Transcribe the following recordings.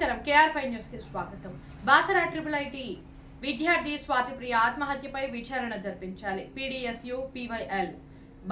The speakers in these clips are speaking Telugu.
కేఆర్ ఫైవ్ న్యూస్కి స్వాగతం. బాసరా ట్రిపుల్ ఐటి విద్యార్థి స్వాతిప్రియ ఆత్మహత్యపై విచారణ జరిపించాలి. PDSU PYL.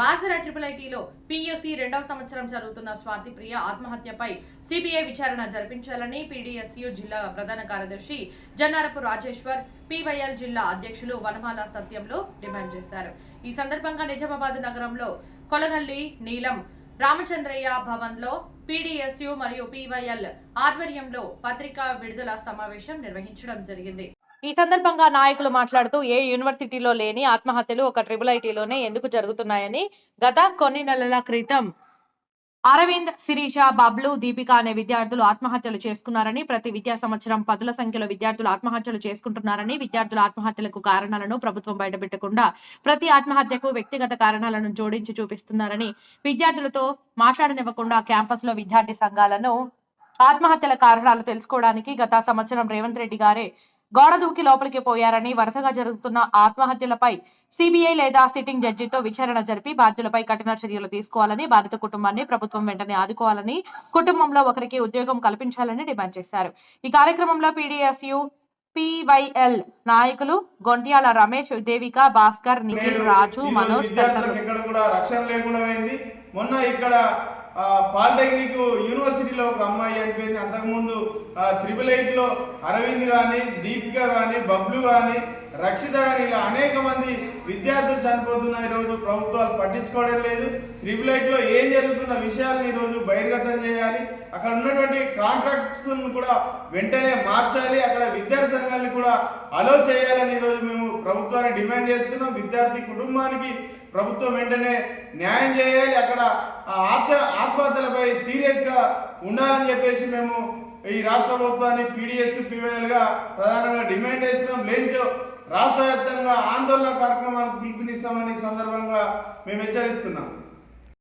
బాసరా ట్రిపుల్ ఐటీలో పిఎస్సి రెండవ సంవత్సరం జరుగుతున్న స్వాతిప్రియ ఆత్మహత్యపై సిబిఐ విచారణ జరిపించాలని పీడీఎస్యు జిల్లా ప్రధాన కార్యదర్శి జన్నారపు రాజేశ్వర్ పీవైఎల్ జిల్లా అధ్యక్షులు వనమాల సత్యంలో డిమాండ్ చేశారు. ఈ సందర్భంగా నిజామాబాద్ నగరంలో కొలగల్లి నీలం రామచంద్రయ్య భవన్లో పీడీఎస్యు మరియు పీవైఎల్ ఆధ్వర్యంలో పత్రికా విడుదల సమావేశం నిర్వహించడం జరిగింది. ఈ సందర్భంగా నాయకులు మాట్లాడుతూ ఏ యూనివర్సిటీలో లేని ఆత్మహత్యలు ఒక ట్రిబుల్ ఐటీలోనే ఎందుకు జరుగుతున్నాయని గత కొన్ని నెలల క్రితం అరవింద్ శిరీష బబ్లు దీపిక అనే విద్యార్థులు ఆత్మహత్యలు చేసుకున్నారని ప్రతి విద్యా సంవత్సరం పదుల సంఖ్యలో విద్యార్థులు ఆత్మహత్యలు చేసుకుంటున్నారని విద్యార్థుల ఆత్మహత్యలకు కారణాలను ప్రభుత్వం బయటపెట్టకుండా ప్రతి ఆత్మహత్యకు వ్యక్తిగత కారణాలను జోడించి చూపిస్తున్నారని విద్యార్థులతో మాట్లాడనివ్వకుండా క్యాంపస్లో విద్యార్థి సంఘాలను ఆత్మహత్యల కారణాలు తెలుసుకోవడానికి గత సంవత్సరం రేవంత్ రెడ్డి గారే గోడ దూకి లోపలికి పోయారని వరుసగా జరుగుతున్న ఆత్మహత్యలపై సిబిఐ లేదా సిట్టింగ్ జడ్జితో విచారణ జరిపి బాధ్యులపై కఠిన చర్యలు తీసుకోవాలని బాధిత కుటుంబాన్ని ప్రభుత్వం వెంటనే ఆదుకోవాలని కుటుంబంలో ఒకరికి ఉద్యోగం కల్పించాలని డిమాండ్ చేశారు. ఈ కార్యక్రమంలో పీడీఎస్యు పివైఎల్ నాయకులు గొంట్యాల రమేష్ దేవిక భాస్కర్ నిఖిల్ రాజు మనోజ్ తదితరులు మొన్న ఇక్కడ పాలిటెక్నిక్ యూనివర్సిటీలో ఒక అమ్మాయి అనిపోయింది అంతకుముందు త్రిపుల్ ఎయిట్లో అరవింద్ కానీ దీపిక కానీ బబ్లు కానీ రక్షిత కానీ ఇలా అనేక మంది విద్యార్థులు చనిపోతున్న ఈరోజు ప్రభుత్వాలు పట్టించుకోవడం లేదు. త్రిపుల్ ఎయిట్లో ఏం జరుగుతున్న విషయాలను ఈరోజు బహిర్గతం చేయాలి. అక్కడ ఉన్నటువంటి కాంట్రాక్ట్స్ను కూడా వెంటనే మార్చాలి. అక్కడ విద్యార్థి సంఘాలను కూడా అలో చేయాలని ఈరోజు మేము ప్రభుత్వాన్ని డిమాండ్ చేస్తున్నాం. విద్యార్థి కుటుంబానికి ప్రభుత్వం వెంటనే న్యాయం చేయాలి. అక్కడ ఆత్మ ఆత్మహత్యలపై సీరియస్గా ఉండాలని చెప్పేసి మేము ఈ రాష్ట్ర ప్రభుత్వాన్ని పీడిఎస్ పీవైఎల్గా ప్రధానంగా డిమాండ్ చేస్తున్నాం. లేనిచో రాష్ట్ర వ్యాప్తంగా ఆందోళన కార్యక్రమాలకు పిలుపునిస్తామని సందర్భంగా మేము హెచ్చరిస్తున్నాం.